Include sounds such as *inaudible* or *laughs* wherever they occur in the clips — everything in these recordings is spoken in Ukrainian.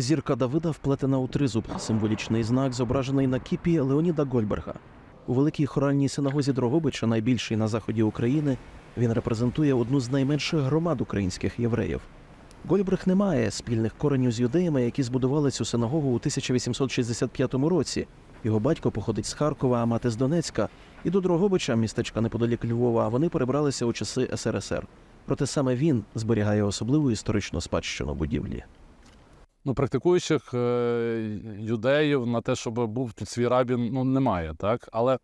Зірка Давида вплетена у тризуб, символічний знак, зображений на кіпі Леоніда Гольберга. У великій хоральній синагозі Дрогобича, найбільшій на заході України, він репрезентує одну з найменших громад українських євреїв. Гольберг не має спільних коренів з юдеями, які збудували цю синагогу у 1865 році. Його батько походить з Харкова, а мати з Донецька. І до Дрогобича, містечка неподалік Львова, вони перебралися у часи СРСР. Проте саме він зберігає особливу історичну спадщину будівлі. Ну, практикуючих е, юдеїв на те, щоб був тут свій рабін, ну немає, так? Але,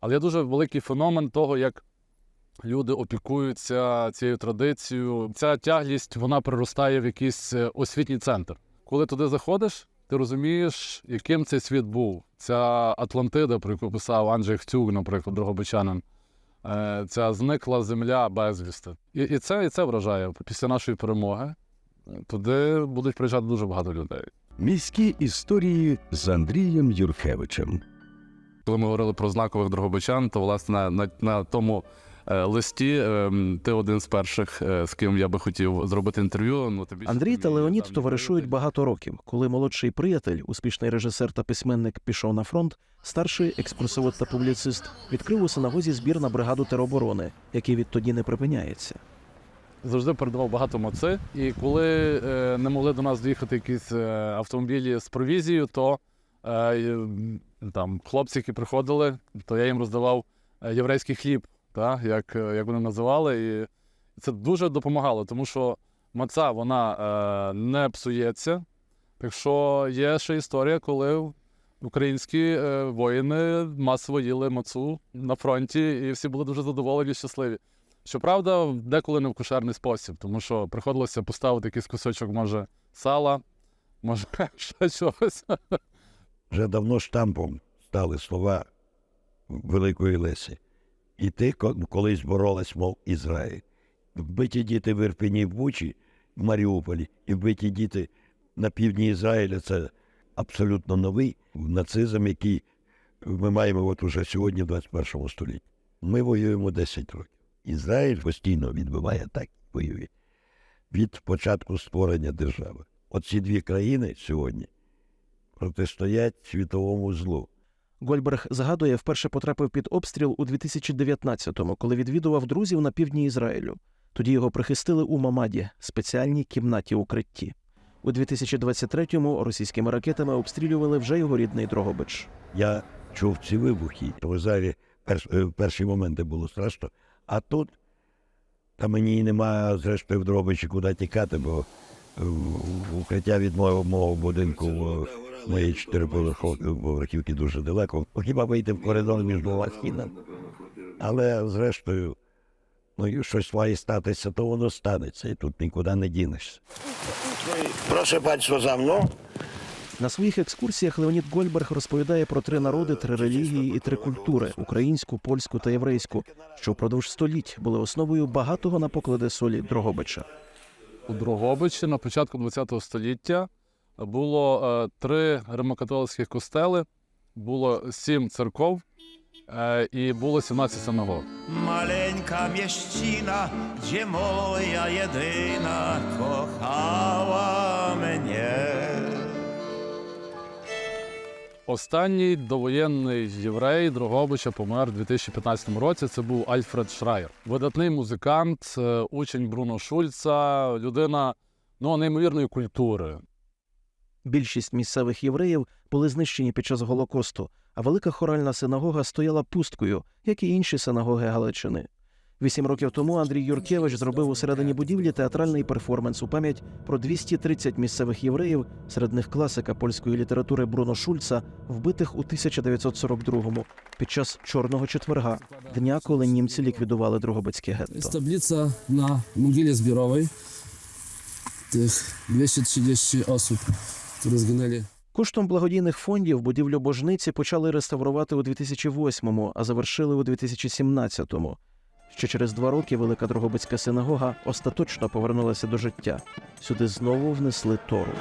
але є дуже великий феномен того, як люди опікуються цією традицією. Ця тяглість вона приростає в якийсь е, освітній центр. Коли туди заходиш, ти розумієш, яким цей світ був. Ця Атлантида, про яку писав Анджей Хтюг, наприклад, Дрогобичанин. е, Ця зникла земля безвісти. І, і, це, і це вражає після нашої перемоги. Туди будуть приїжджати дуже багато людей. Міські історії з Андрієм Юркевичем. Коли ми говорили про знакових дрогобичан, то власне на, на, на тому е, листі е, ти один з перших, е, з ким я би хотів зробити інтерв'ю. Ну, тобі Андрій та Леонід товаришують багато років. Коли молодший приятель, успішний режисер та письменник, пішов на фронт, старший екскурсовод та публіцист відкрив у синагозі збір на бригаду тероборони, який відтоді не припиняється. Завжди передавав багато маци. І коли е, не могли до нас доїхати якісь е, автомобілі з провізією, то е, там хлопці, які приходили, то я їм роздавав е, єврейський хліб, та, як, е, як вони називали. І це дуже допомагало, тому що маца вона е, не псується. Так що є ще історія, коли українські е, воїни масово їли мацу на фронті, і всі були дуже задоволені щасливі. Щоправда, деколи не в кошерний спосіб, тому що приходилося поставити якийсь кусочок, може, сала, може, *laughs* ще чогось. Вже давно штампом стали слова Великої Лесі. І ти ко- колись боролась, мов Ізраїль. Вбиті діти в Ірпені в Бучі, в Маріуполі, і вбиті діти на півдні Ізраїля це абсолютно новий нацизм, який ми маємо от уже сьогодні, в 21 столітті. Ми воюємо 10 років. Ізраїль постійно відбиває так, воює від початку створення держави. Оці дві країни сьогодні протистоять світовому злу. Гольберг згадує, вперше потрапив під обстріл у 2019-му, коли відвідував друзів на півдні Ізраїлю. Тоді його прихистили у Мамаді, спеціальній кімнаті укритті. У 2023-му російськими ракетами обстрілювали вже його рідний Дрогобич. Я чув ці вибухи. В Ізраїлі перш, е, перші моменти було страшно. А тут та мені і немає, зрештою, в Дробичі куди тікати, бо укриття від мого, мого будинку моєї чотириповерхівки дуже далеко. Хіба вийти в коридор між двома стінами. Але зрештою, ну, щось має статися, то воно станеться, і тут нікуди не дінешся. Прошу панство за мною. На своїх екскурсіях Леонід Гольберг розповідає про три народи, три релігії і три культури українську, польську та єврейську, що впродовж століть були основою багатого на поклади солі Дрогобича. У Дрогобичі на початку ХХ століття було е, три римокатолицьких костели, було сім церков е, і було 17 синагог. Maleńka mieścina, gdzie moja jedyna kochała mnie. Останній довоєнний єврей Дрогобича помер у 2015 році. Це був Альфред Шрайер. Видатний музикант, е, учень Бруно Шульца, людина ну, неймовірної культури. Більшість місцевих євреїв були знищені під час Голокосту, а велика хоральна синагога стояла пусткою, як і інші синагоги Галичини. Вісім років тому Андрій Юркевич зробив у середині будівлі театральний перформанс у пам'ять про 230 місцевих євреїв, серед них класика польської літератури Бруно Шульца, вбитих у 1942-му під час Чорного четверга, дня, коли німці ліквідували Дрогобицьке гетто. tablica na mogile zbiorowej tych 230 osób, które zginęli. Коштом благодійних фондів будівлю божниці почали реставрувати у 2008-му, а завершили у 2017-му. Ще через два роки Велика Дрогобицька синагога остаточно повернулася до життя. Сюди знову внесли тору.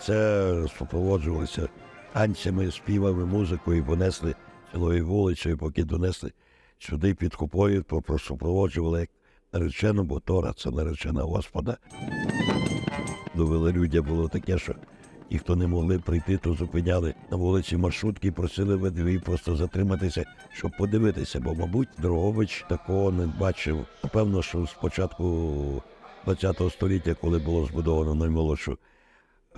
Це супроводжувалося танцями, співами, музикою, понесли цілою вулицею, поки донесли сюди під купою, супроводжували як наречену, бо Тора це наречена Господа. До велолюдя було таке, що ті, хто не могли прийти, то зупиняли на вулиці маршрутки, просили водії просто затриматися, щоб подивитися, бо, мабуть, Дрогобич такого не бачив. Напевно, що з початку ХХ століття, коли було збудовано наймолодшу е,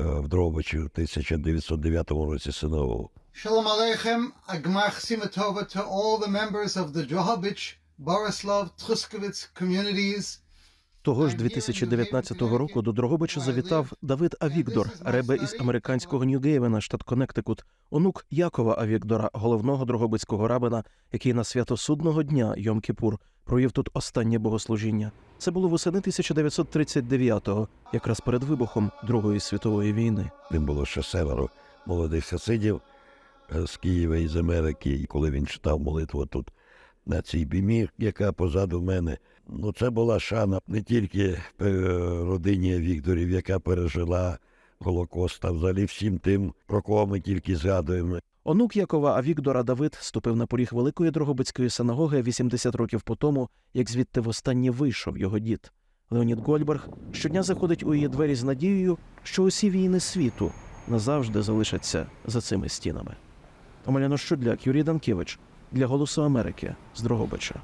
в Дрогобичі в 1909 році синову. Shalom Aleichem, Agmach Simatova to all the members of the Drohobych, Borislav, Truskowitz communities. Того ж 2019 року до Дрогобича завітав Давид Авікдор, ребе із американського Нью-Гейвена, штат Коннектикут, онук Якова Авікдора, головного дрогобицького рабина, який на свято судного дня Йом-Кіпур провів тут останнє богослужіння. Це було восени 1939-го, якраз перед вибухом Другої світової війни. Тим було ще семеро молодих хасидів е, з Києва і з Америки. І коли він читав молитву тут на цій бімі, яка позаду мене, ну це була шана не тільки е, родині Вікторів, яка пережила Голокост, а взагалі всім тим, про кого ми тільки згадуємо. Онук Якова Авікдора Давид ступив на поріг великої Дрогобицької синагоги 80 років по тому, як звідти востаннє вийшов його дід. Леонід Гольберг щодня заходить у її двері з надією, що усі війни світу назавжди залишаться за цими стінами. Омеляно Щудляк, Юрій Данкевич для Голосу Америки з Дрогобича.